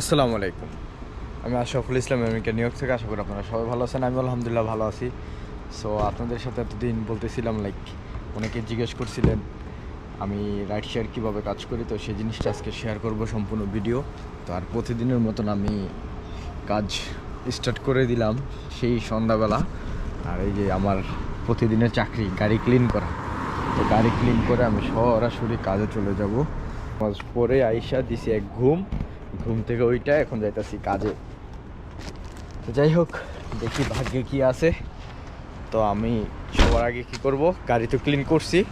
আসসালামু আলাইকুম। আমি Ashraful Islam, America, New York থেকে। আশা করি আপনারা সবাই ভালো আছেন। আমি আলহামদুলিল্লাহ ভালো আছি। সো আপনাদের সাথে এতদিন বলতেছিলাম লাইক অনেকে জিজ্ঞেস করছিলেন, আমি রাইট শেয়ার কীভাবে কাজ করি? তো সেই জিনিসটা আজকে শেয়ার করব সম্পূর্ণ ভিডিও তো আর প্রতিদিনের মতন আমি কাজ স্টার্ট করে দিলাম সেই সন্ধ্যাবেলা। আর এই যে আমার প্রতিদিনের চাকরি, গাড়ি ক্লিন করা। তো গাড়ি ক্লিন করে আমি সরাসরি কাজে চলে যাব। পরে আইসা দিছি এক ঘুম। ঘুম থেকে ওইটা এখন যাইতাছি কাজে। তো যাই হোক দেখি ভাগ্যে কি আছে। তো আমি সবার আগে কি করব? গাড়ি তো ক্লিন করছি।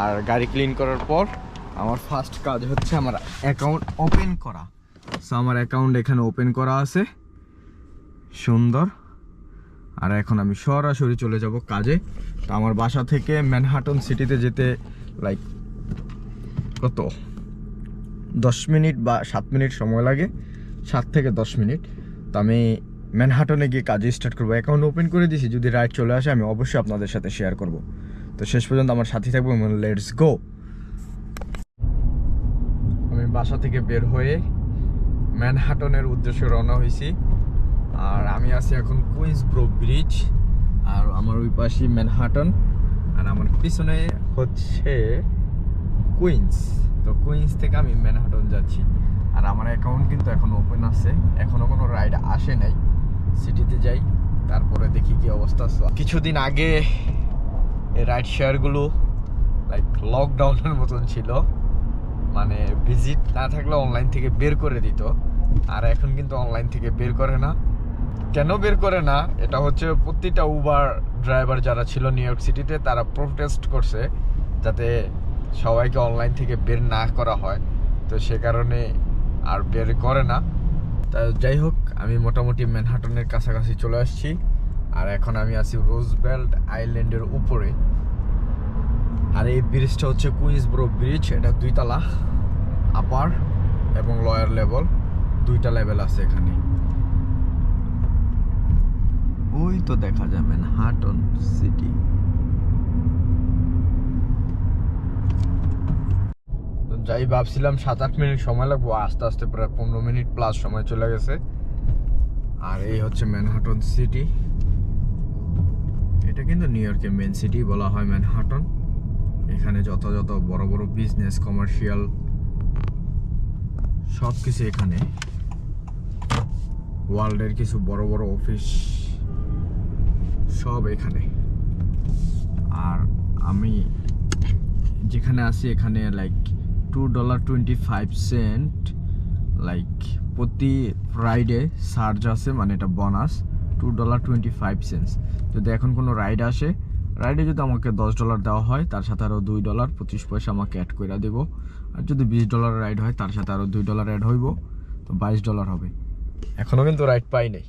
আর গাড়ি ক্লিন করার পর আমার ফার্স্ট কাজ হচ্ছে আমার অ্যাকাউন্ট ওপেন করা। সো আমার অ্যাকাউন্ট এখানে ওপেন করা আছে। সুন্দর। আর এখন আমি সরাসরি চলে যাব কাজে। তো আমার বাসা থেকে ম্যানহাটন সিটিতে যেতে লাইক কত? দশ মিনিট বা সাত মিনিট সময় লাগে। সাত থেকে দশ মিনিট। তো আমি ম্যানহাটনে গিয়ে কাজে স্টার্ট করব। অ্যাকাউন্ট ওপেন করে দিয়েছি যদি রাইট চলে আসে, আমি অবশ্যই আপনাদের সাথে শেয়ার করব। তো শেষ পর্যন্ত আমার সাথে থাকব। লেটস গো আমি বাসা থেকে বের হয়ে ম্যানহাটনের উদ্দেশ্যে রওনা হয়েছি। আর আমি আছি এখন কুইন্স ব্রো ব্রিজ। আর আমার ওই পাশে ম্যানহাটন। আর আমার পিছনে হচ্ছে কুইন্স। তো কুইন্স থেকে আমি ম্যানহাটন যাচ্ছি, আর আমার অ্যাকাউন্ট কিন্তু এখন ওপেন আছে এখনও কোনো রাইড আসে নাই সিটিতে যাই, তারপরে দেখি কি অবস্থা কিছুদিন আগে এই রাইড শেয়ারগুলো লাইক লকডাউনের মতন ছিল মানে ভিজিট না থাকলে অনলাইন থেকে বের করে দিত, আর এখন কিন্তু অনলাইন থেকে বের করে না। কেন বের করে না? এটা হচ্ছে প্রতিটা উবার ড্রাইভার যারা ছিল নিউ ইয়র্ক সিটিতে তারা প্রোটেস্ট করছে, যাতে সবাইকে অনলাইন থেকে বের না করা হয়। তো সে কারণে আর বের করে না। তা যাই হোক, আমি মোটামুটি ম্যানহাটনের কাছাকাছি চলে আসছি। আর এখন আমি আছি রোজবেল্ট আইল্যান্ডের উপরে। আর এই ব্রিজটা হচ্ছে কুইন্সব্রো ব্রিজ এটা দুইতলা আপার এবং লয়ার লেভেল দুইটা লেভেল আছে এখানে। ওই তো দেখা যাবে হাটন সিটি। যাই ভাবছিলাম সাত আট মিনিট সময় লাগবো, আস্তে আস্তে প্রায় পনেরো মিনিট প্লাস সময় চলে গেছে। আর এই হচ্ছে ম্যানহাটন সিটি এটা কিন্তু নিউ ইয়র্কের মেন সিটি বলা হয় ম্যানহাটন এখানে যথাযথ বড় বড় বিজনেস কমার্শিয়াল সব কিছু এখানে। ওয়ার্ল্ডের কিছু বড় বড় অফিস সব এখানে। আর আমি যেখানে আছি, এখানে like two dollar twenty five cent like প্রতি ফ্রাইডে সার্জ আছে মানে এটা bonus two dollar twenty five cents যদি এখন কোনো রাইড আসে রাইডে যদি আমাকে দশ ডলার দেওয়া হয়, তার সাথে আরও দুই ডলার পঁচিশ পয়সা আমাকে অ্যাড করে দেবো। আর যদি বিশ ডলার রাইড হয়, তার সাথে আরও দুই ডলার অ্যাড হইব, তো বাইশ ডলার হবে। এখনও কিন্তু রাইড পাই নাই।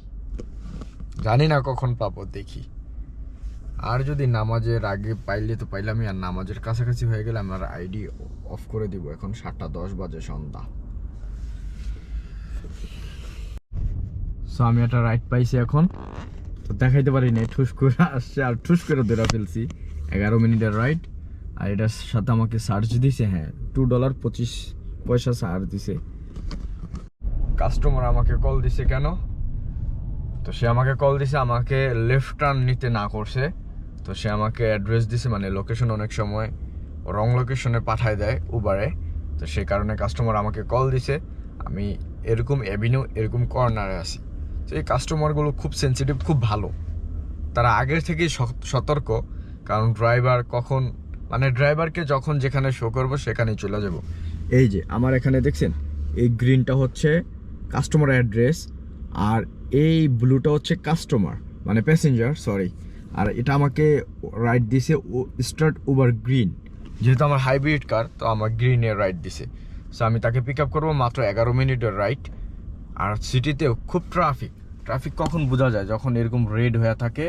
জানি না কখন পাবো, দেখি। আর যদি নামাজের আগে পাইলে তো পাইলামই, আর নামাজের কাছাকাছি হয়ে গেলে আমার আইডি অফ করে দিব। এখন সাতটা দশ বাজে সন্ধ্যা। সো আমি একটা রাইড পাইছি এখন। তো দেখাইতে পারি নাই ঠুস করে আসছে আর ঠুস করে ধরে ফেলছি। এগারো মিনিটের রাইড আর এটার সাথে আমাকে চার্জ দিছে হ্যাঁ টু ডলার পঁচিশ পয়সা চার্জ দিছে। কাস্টমার আমাকে কল দিছে কেন? তো সে আমাকে কল দিছে, আমাকে লেফট টার্ন নিতে না করছে। তো সে আমাকে অ্যাড্রেস দিছে মানে লোকেশন অনেক সময় রং লোকেশনে পাঠায় দেয় উবারে তো সেই কারণে কাস্টমার আমাকে কল দিছে, আমি এরকম অ্যাভিনিউ এরকম কর্নারে আছি। তো এই কাস্টমারগুলো খুব সেন্সিটিভ খুব ভালো। তারা আগের থেকেই স- সতর্ক, কারণ ড্রাইভার কখন মানে ড্রাইভারকে যখন যেখানে শো করব, সেখানেই চলে যাব। এই যে, আমার এখানে দেখছেন, এই গ্রিনটা হচ্ছে কাস্টমার অ্যাড্রেস আর এই ব্লুটা হচ্ছে কাস্টমার মানে প্যাসেঞ্জার সরি আর এটা আমাকে রাইড দিছে স্টার্ট ওভার গ্রিন যেহেতু আমার হাইব্রিড কার তো আমার গ্রিনের রাইড দিছে। সো আমি তাকে পিক আপ করব মাত্র এগারো মিনিটের রাইড আর সিটিতেও খুব ট্রাফিক ট্রাফিক কখন বোঝা যায়? যখন এরকম রেড হয়ে থাকে,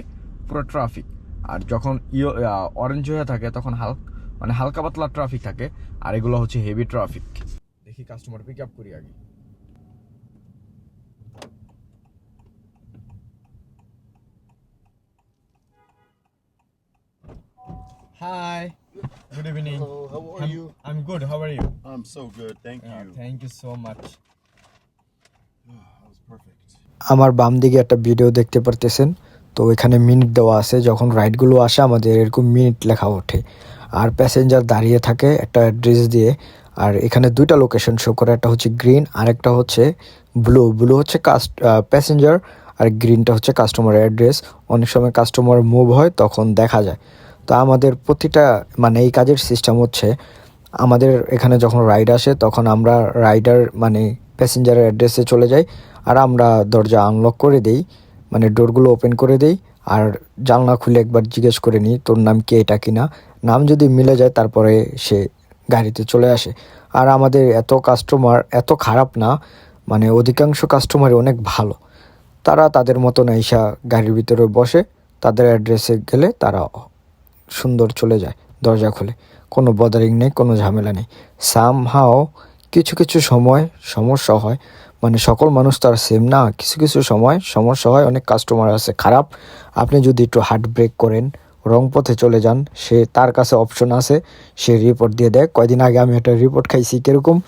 পুরো ট্রাফিক আর যখন ইয়ে অরেঞ্জ হয়ে থাকে, তখন হাল মানে হালকা পাতলা ট্রাফিক থাকে। আর এগুলো হচ্ছে হেভি ট্রাফিক দেখি কাস্টমার পিক আপ করি আগে। Hi. Good evening. Hello, how are I'm, you? I'm good. How are you? I'm so good, thank you. thank you so much. আমার বাম দিকে একটা ভিডিও দেখতে পারতেছেন তো এখানে মিনিট দেওয়া আছে যখন রাইডগুলো আসে আমাদের এরকম মিনিট লেখা ওঠে আর প্যাসেঞ্জার দাঁড়িয়ে থাকে একটা অ্যাড্রেস দিয়ে আর এখানে দুইটা লোকেশন শো করে একটা হচ্ছে গ্রিন আর একটা হচ্ছে ব্লু ব্লু হচ্ছে কাস্ট প্যাসেঞ্জার আর গ্রিনটা হচ্ছে কাস্টমার অ্যাড্রেস অনেক সময় কাস্টমার মুভ হয় তখন দেখা যায় তো আমাদের প্রতিটা মানে এই কাজের সিস্টেম হচ্ছে, আমাদের এখানে যখন রাইড আসে, তখন আমরা রাইডার মানে প্যাসেঞ্জারের অ্যাড্রেসে চলে যাই, আর আমরা দরজা আনলক করে দেই মানে ডোরগুলো ওপেন করে দেই, আর জানলা খুলে একবার জিজ্ঞেস করে নিই, তোর নাম কে, এটা কিনা নাম যদি মিলে যায়, তারপরে সে গাড়িতে চলে আসে। আর আমাদের এত কাস্টমার এত খারাপ না মানে অধিকাংশ কাস্টমারই অনেক ভালো। তারা তাদের মতন এইসা গাড়ির ভিতরে বসে, তাদের অ্যাড্রেসে গেলে তারা সুন্দর চলে যায় দরজা খুলে। কোনো বদারিং নেই, কোনো ঝামেলা নেই। সামহাও কিছু কিছু সময় সমস্যা হয়। মানে সকল মানুষ তো আর সেম না। কিছু কিছু সময় সমস্যা হয়, অনেক কাস্টমার আছে খারাপ। আপনি যদি একটু হার্ট ব্রেক করেন রং পথে চলে যান, সে তার কাছে অপশন আছে, সে রিপোর্ট দিয়ে দেয়। কয়দিন আগে আমি একটা রিপোর্ট খাইছি কীরকম?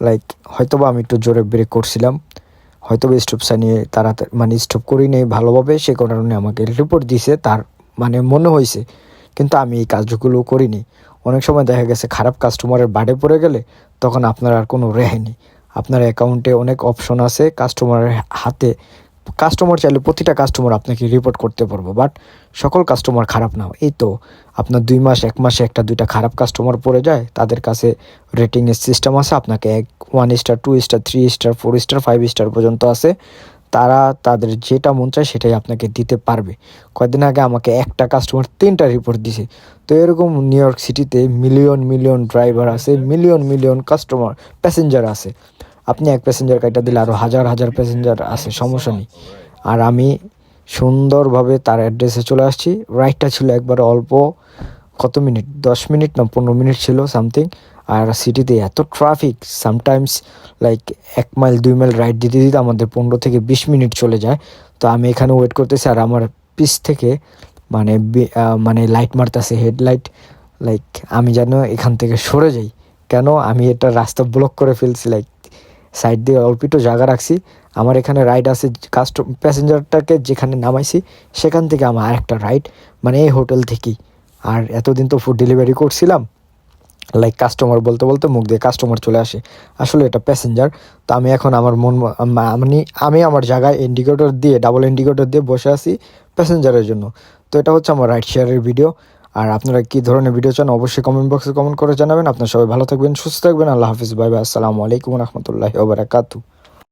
লাইক হয়তোবা আমি একটু জোরে ব্রেক করছিলাম। হয়তো বা স্টপ সানিয়ে তারা মানে স্টপ করি নেই ভালোভাবে। সে কারণে আমাকে রিপোর্ট দিছে, তার মানে মনে হয়েছে কিন্তু আমি এই কাজগুলো করিনি। অনেক সময় দেখা গেছে খারাপ কাস্টমারের বাড়ে পড়ে গেলে তখন আপনার আর কোনো রেহাই নেই। আপনার অ্যাকাউন্টে অনেক অপশন আছে কাস্টমারের হাতে। কাস্টমার চাইলে প্রতিটা কাস্টমার আপনাকে রিপোর্ট করতে পারব বাট সকল কাস্টমার খারাপ না। এই তো, আপনার দুই মাস, এক মাসে একটা, দুইটা খারাপ কাস্টমার পড়ে যায়, তাদের কাছে রেটিংয়ের সিস্টেম আছে, আপনাকে এক one star two star three star four star five star পর্যন্ত আছে। তারা তাদের যেটা মন চায় সেটাই আপনাকে দিতে পারবে। কয়েকদিন আগে আমাকে একটা কাস্টমার তিনটা রিপোর্ট দিছে। তো এরকম নিউ ইয়র্ক সিটিতে মিলিয়ন মিলিয়ন ড্রাইভার আছে মিলিয়ন মিলিয়ন কাস্টমার প্যাসেঞ্জার আছে। আপনি এক প্যাসেঞ্জার কাইটা দিলে আরও হাজার হাজার প্যাসেঞ্জার আছে, সমস্যা নেই। আর আমি সুন্দরভাবে তার অ্যাড্রেসে চলে আসছি। রাইডটা ছিল একবার অল্প কত মিনিট? দশ মিনিট না পনেরো মিনিট ছিল সামথিং আর সিটিতে এত ট্রাফিক সামটাইমস লাইক এক মাইল দুই মাইল রাইড দিতে দিতে আমাদের পনেরো থেকে বিশ মিনিট চলে যায়। তো আমি এখানে ওয়েট করতেছি আর আমার পিস থেকে মানে মানে লাইট মারতেছে হেডলাইট লাইক আমি যেন এখান থেকে সরে যাই। কেন? আমি এটা রাস্তা ব্লক করে ফেলছি লাইক সাইড দিয়ে অল্প জায়গা রাখছি। আমার এখানে রাইড আছে কাস্টম প্যাসেঞ্জারটাকে যেখানে নামাইছি, সেখান থেকে আমার আরেকটা রাইড মানে এই হোটেল থেকেই। আর এতদিন তো ফুড ডেলিভারি করছিলাম লাইক কাস্টমার বলতে বলতে মুখ দিয়ে কাস্টমার চলে আসে। আসলে এটা প্যাসেঞ্জার তো আমি এখন আমার মন আমি আমি আমার জায়গায় ইন্ডিকেটর দিয়ে ডাবল ইন্ডিকেটর দিয়ে বসে আছি প্যাসেঞ্জারের জন্য। তো এটা হচ্ছে আমার রাইড শেয়ারের ভিডিও আর আপনারা কী ধরনের ভিডিও চান, অবশ্যই কমেন্ট বক্সে কমেন্ট করে জানাবেন। আপনারা সবাই ভালো থাকবেন, সুস্থ থাকবেন। আল্লাহ হাফিজ। ভাই বাই। আসসালামু আলাইকুম রহমতুল্লাহ ওবরাকাতু